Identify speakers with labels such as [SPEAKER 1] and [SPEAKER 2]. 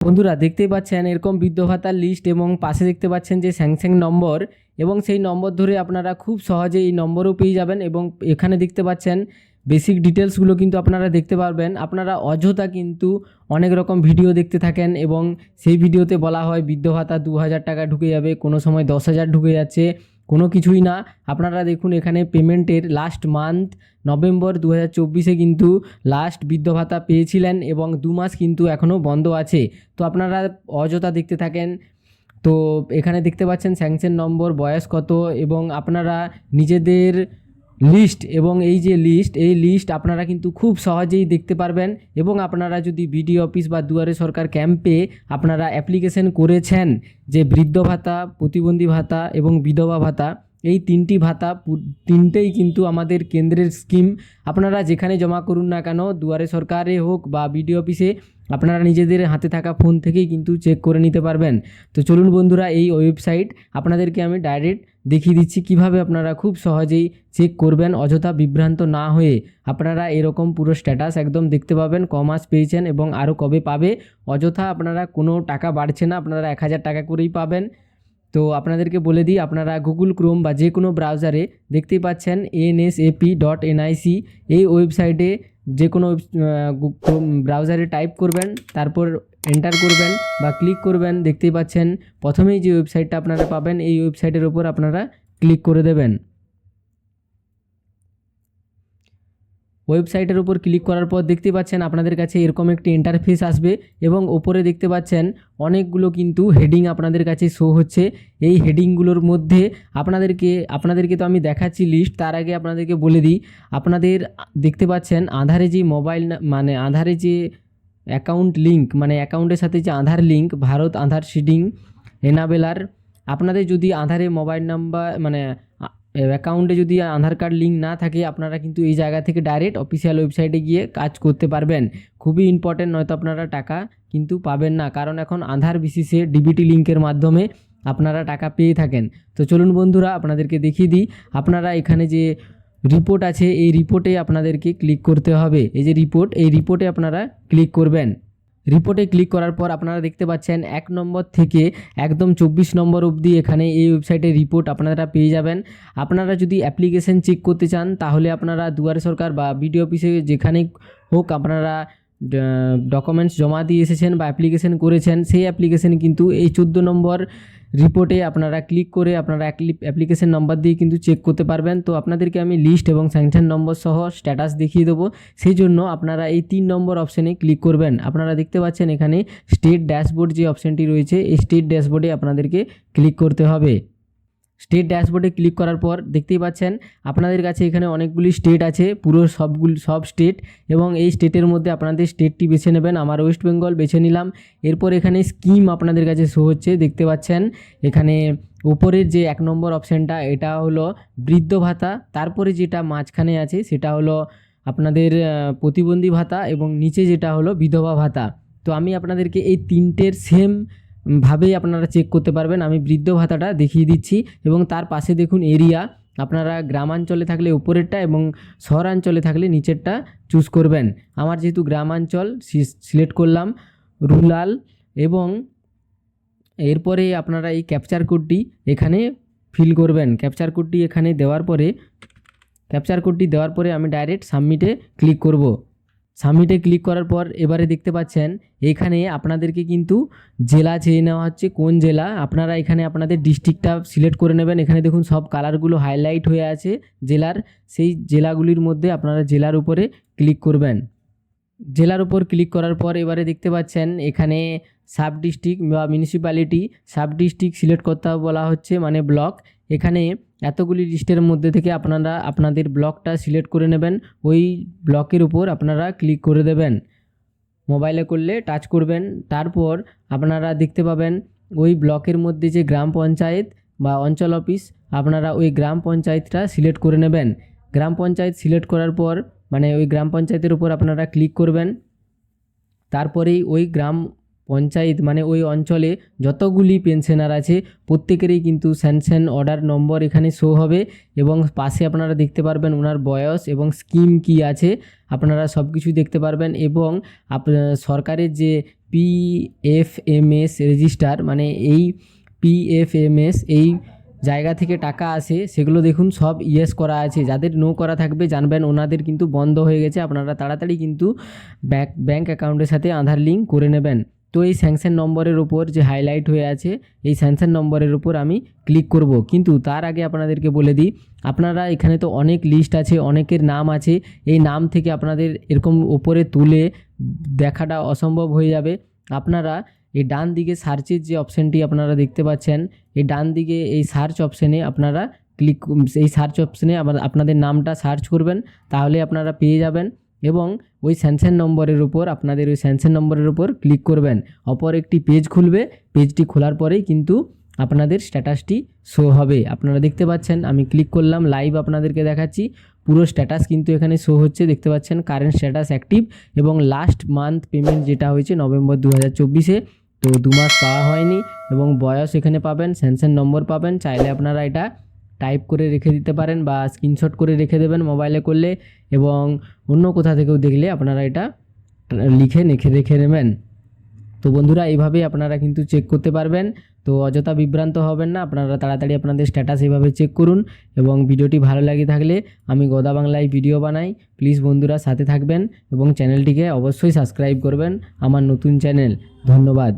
[SPEAKER 1] বন্ধুরা, দেখতেই পাচ্ছেন এরকম বৃদ্ধ ভাতার লিস্ট এবং পাশে দেখতে পাচ্ছেন যে স্যাংস্যাং নম্বর এবং সেই নম্বর ধরে আপনারা খুব সহজে এই নম্বরও পেয়ে যাবেন এবং এখানে দেখতে পাচ্ছেন বেসিক ডিটেলসগুলো কিন্তু আপনারা দেখতে পারবেন। আপনারা অযথা কিন্তু অনেক রকম ভিডিও দেখতে থাকেন এবং সেই ভিডিওতে বলা হয় বৃদ্ধ ভাতা দু হাজার টাকা ঢুকে যাবে, কোনো সময় দশ হাজার ঢুকে যাচ্ছে কোনো কিছুই না। আপনারা দেখুন এখানে পেমেন্টের লাস্ট মান্থ নভেম্বর দু হাজার চব্বিশে কিন্তু লাস্ট বৃদ্ধ ভাতা পেয়েছিলেন এবং দু মাস কিন্তু এখনও বন্ধ আছে। তো আপনারা অযথা দেখতে থাকেন। তো এখানে দেখতে পাচ্ছেন স্যাংশন নম্বর, বয়স কত এবং আপনারা নিজেদের লিস্ট এবং এই যে লিস্ট এই লিস্ট আপনারা কিন্তু খুব সহজেই দেখতে পারবেন এবং আপনারা যদি বিডি অফিস বা দুয়ারে সরকার ক্যাম্পে আপনারা অ্যাপ্লিকেশন করেছেন যে বৃদ্ধ ভাতা, প্রতিবন্ধী ভাতা এবং বিধবা ভাতা এই তিনটি ভাতা তিনটেই কিন্তু আমাদের কেন্দ্রের স্কিম আপনারা যেখানে জমা করুন না কেন, দুয়ারে সরকারে হোক বা বিডিও অফিসে, আপনারা নিজেদের হাতে থাকা ফোন থেকেই কিন্তু চেক করে নিতে পারবেন। তো চলুন বন্ধুরা, এই ওয়েবসাইট আপনাদেরকে আমি ডাইরেক্ট দেখিয়ে দিচ্ছি কীভাবে আপনারা খুব সহজেই চেক করবেন অযথা বিভ্রান্ত না হয়ে। আপনারা এরকম পুরো স্ট্যাটাস একদম দেখতে পাবেন ক মাস পেয়েছেন এবং আরও কবে পাবে। অযথা আপনারা কোনো টাকা বাড়ছে না, আপনারা এক হাজার টাকা করেই পাবেন। তো আপনাদেরকে বলে দিই, আপনারা গুগল ক্রোম বা যে কোনো ব্রাউজারে দেখতেই পাচ্ছেন এনএসএপি ডট এনআইসি এই ওয়েবসাইটে যে কোনো ব্রাউজারে টাইপ করবেন, তারপর এন্টার করবেন বা ক্লিক করবেন দেখতেই পাচ্ছেন প্রথমেই যে ওয়েবসাইটটা আপনারা পাবেন, এই ওয়েবসাইটের ওপর আপনারা ক্লিক করে দেবেন। ওয়েবসাইটের উপর ক্লিক করার পর দেখতে পাচ্ছেন আপনাদের কাছে এরকম একটি ইন্টারফেস আসবে এবং ওপরে দেখতে পাচ্ছেন অনেকগুলো কিন্তু হেডিং আপনাদের কাছে শো হচ্ছে। এই হেডিংগুলোর মধ্যে আপনাদেরকে আপনাদেরকে তো আমি দেখাচ্ছি লিস্ট তার আগে আপনাদেরকে বলে দিই, আপনাদের দেখতে পাচ্ছেন আধারে যে মোবাইল মানে আধারে যে অ্যাকাউন্ট লিঙ্ক মানে অ্যাকাউন্টের সাথে যে Aadhaar link Bharat Aadhaar seeding enabler, আপনাদের যদি আধারে মোবাইল নাম্বার মানে অ্যাকাউন্টে যদি আধার কার্ড লিঙ্ক না থাকে, আপনারা কিন্তু এই জায়গা থেকে ডাইরেক্ট অফিসিয়াল ওয়েবসাইটে গিয়ে কাজ করতে পারবেন। খুবই ইম্পর্টেন্ট নয়তো আপনারা টাকা কিন্তু পাবেন না। কারণ এখন আধার বিসিসে ডিবিটি লিঙ্কের মাধ্যমে আপনারা টাকা পেয়ে থাকেন। তো চলুন বন্ধুরা, আপনাদেরকে দেখিয়ে দিই। আপনারা এখানে যে রিপোর্ট আছে, এই রিপোর্টে আপনাদেরকে ক্লিক করতে হবে। এই যে রিপোর্ট এই রিপোর্টে আপনারা ক্লিক করবেন। রিপোর্টে ক্লিক করার পর আপনারা দেখতে পাচ্ছেন এক নম্বর থেকে একদম চব্বিশ নম্বর অবধি এখানে এই ওয়েবসাইটে রিপোর্ট আপনারা পেয়ে যাবেন। আপনারা যদি অ্যাপ্লিকেশন চেক করতে চান, তাহলে আপনারা দুয়ারে সরকার বা বিডিও অফিসে যেখানে হোক আপনারা ডকুমেন্টস জমা দিয়ে এসেছেন বা অ্যাপ্লিকেশন করেছেন, সেই অ্যাপ্লিকেশন কিন্তু এই চোদ্দ নম্বর রিপোর্টে আপনারা ক্লিক করে আপনারা অ্যাপ্লিকেশন নম্বর দিয়ে কিন্তু চেক করতে পারবেন। তো আপনাদেরকে আমি লিস্ট এবং স্যাংশন নম্বর সহ স্ট্যাটাস দেখিয়ে দেবো। সেই জন্য আপনারা এই তিন নম্বর অপশানে ক্লিক করবেন। আপনারা দেখতে পাচ্ছেন এখানে স্টেট ড্যাশবোর্ড যে অপশানটি রয়েছে, এই স্টেট ড্যাশবোর্ডে আপনাদেরকে ক্লিক করতে হবে। স্টেট ড্যাশবোর্ডে ক্লিক করার পর দেখতেই পাচ্ছেন আপনাদের কাছে এখানে অনেকগুলি স্টেট আছে, পুরো সবগুলি, সব স্টেট এবং এই স্টেটের মধ্যে আপনাদের স্টেটটি বেছে নেবেন। আমার ওয়েস্ট বেঙ্গল বেছে নিলাম। এরপর এখানে স্কিম আপনাদের কাছে শো হচ্ছে, দেখতে পাচ্ছেন। এখানে উপরের যে এক নম্বর অপশানটা এটা হলো বৃদ্ধ ভাতা। তারপরে যেটা মাঝখানে আছে, সেটা হলো আপনাদের প্রতিবন্ধী ভাতা এবং নিচে যেটা হলো বিধবা ভাতা। তো আমি আপনাদেরকে এই তিনটের সেম ভাবেই আপনারা চেক করতে পারবেন। আমি বৃদ্ধ ভাতাটা দেখিয়ে দিচ্ছি এবং তার পাশে দেখুন এরিয়া আপনারা গ্রামাঞ্চলে থাকলে উপরেরটা এবং শহরাঞ্চলে থাকলে নিচেরটা চুজ করবেন। আমার যেহেতু গ্রামাঞ্চল সিলেক্ট করলাম রুরাল এবং এরপরে আপনারা এই ক্যাপচার কোডটি এখানে ফিল করবেন। ক্যাপচার কোডটি এখানে দেওয়ার পরে ক্যাপচার কোডটি দেওয়ার পরে আমি ডাইরেক্ট সাবমিটে ক্লিক করব। সাবমিটে ক্লিক করার পর এবারে দেখতে পাচ্ছেন, এখানে আপনাদেরকে কিন্তু জেলা চেয়ে নেওয়া হচ্ছে। কোন জেলা? আপনারা এখানে আপনাদের ডিস্ট্রিক্টটা সিলেক্ট করে নেবেন। এখানে দেখুন, সব কালারগুলো হাইলাইট হয়ে আছে জেলার। সেই জেলাগুলির মধ্যে আপনারা জেলার উপরে ক্লিক করবেন। জেলার উপর ক্লিক করার পর এবারে দেখতে পাচ্ছেন, এখানে সাব ডিস্ট্রিক্ট বা মিউনিসিপ্যালিটি, সাব ডিস্ট্রিক্ট সিলেক্ট করতে বলা হচ্ছে মানে ব্লক। এখানে এতগুলি লিস্টের মধ্যে থেকে আপনারা আপনাদের ব্লকটা সিলেক্ট করে নেবেন। ওই ব্লকের উপর আপনারা ক্লিক করে দেবেন। মোবাইলে করলে টাচ করবেন। তারপর আপনারা দেখতে পাবেন ওই ব্লকের মধ্যে যে গ্রাম পঞ্চায়েত বা অঞ্চল অফিস, আপনারা ওই গ্রাম পঞ্চায়েতটা সিলেক্ট করে নেবেন। গ্রাম পঞ্চায়েত সিলেক্ট করার পর মানে ওই গ্রাম পঞ্চায়েতের উপর আপনারা ক্লিক করবেন। তারপরেই ওই গ্রাম পঞ্চায়েত মানে ওই অঞ্চলে যতগুলি পেনশনার আছে, প্রত্যেকেরই কিন্তু স্যানশন অর্ডার নম্বর এখানে শো হবে এবং পাশে আপনারা দেখতে পারবেন ওনার বয়স এবং স্কিম কি আছে, আপনারা সব কিছু দেখতে পারবেন এবং আপ, সরকারের যে পিএফএমএস রেজিস্টার মানে এই পিএফএমএস এই জায়গা থেকে টাকা আসে, সেগুলো দেখুন সব ইয়েস করা আছে, যাদের নো করা থাকবে জানবেন ওনাদের কিন্তু বন্ধ হয়ে গেছে, আপনারা তাড়াতাড়ি কিন্তু ব্যাঙ্ক ব্যাঙ্ক অ্যাকাউন্টের সাথে আধার লিঙ্ক করে নেবেন। তো এই স্যাংশন নম্বরের উপর যে হাইলাইট হয়ে আছে, এই স্যাংশন নম্বরের উপর আমি ক্লিক করব। কিন্তু তার আগে আপনাদেরকে বলে দিই, আপনারা এখানে তো অনেক লিস্ট আছে, অনেকের নাম আছে, এই নাম থেকে আপনাদের এরকম ওপরে তুলে দেখাটা অসম্ভব হয়ে যাবে। আপনারা এই ডান দিকে সার্চের যে অপশানটি আপনারা দেখতে পাচ্ছেন, এই ডান দিকে এই সার্চ অপশানে আপনারা ক্লিক এই সার্চ অপশানে আপনাদের নামটা সার্চ করবেন, তাহলে আপনারা পেয়ে যাবেন। এবং ওই স্যানশন নম্বরের উপর আপনাদের ওই স্যানশন নম্বরের উপর ক্লিক করবেন। অপর একটি পেজ খুলবে। পেজটি খোলার পরেই কিন্তু আপনাদের স্ট্যাটাসটি শো হবে। আপনারা দেখতে পাচ্ছেন, আমি ক্লিক করলাম লাইভ আপনাদেরকে দেখাচ্ছি। পুরো স্ট্যাটাস কিন্তু এখানে শো হচ্ছে। দেখতে পাচ্ছেন কারেন্ট স্ট্যাটাস অ্যাক্টিভ এবং লাস্ট মান্থ পেমেন্ট যেটা হয়েছে নভেম্বর দু হাজার চব্বিশে। তো দু মাস পাওয়া হয়নি এবং বয়স এখানে পাবেন স্যানশন নম্বর পাবেন। চাইলে আপনারা এটা টাইপ করে রেখে দিতে পারেন বা স্ক্রিনশট করে রেখে দেবেন মোবাইলে করলে এবং অন্য কোথা থেকেও দেখলে আপনারা এটা লিখে রেখে রেখে নেবেন। তো বন্ধুরা, এইভাবেই আপনারা কিন্তু চেক করতে পারবেন। তো অযথা বিভ্রান্ত হবেন না, আপনারা তাড়াতাড়ি আপনাদের স্ট্যাটাস এইভাবে চেক করুন এবং ভিডিওটি ভালো লাগে থাকলে আমি গদা বাংলায় ভিডিও বানাই। প্লিজ বন্ধুরা, সাথে থাকবেন এবং চ্যানেলটিকে অবশ্যই সাবস্ক্রাইব করবেন আমার নতুন চ্যানেল ধন্যবাদ।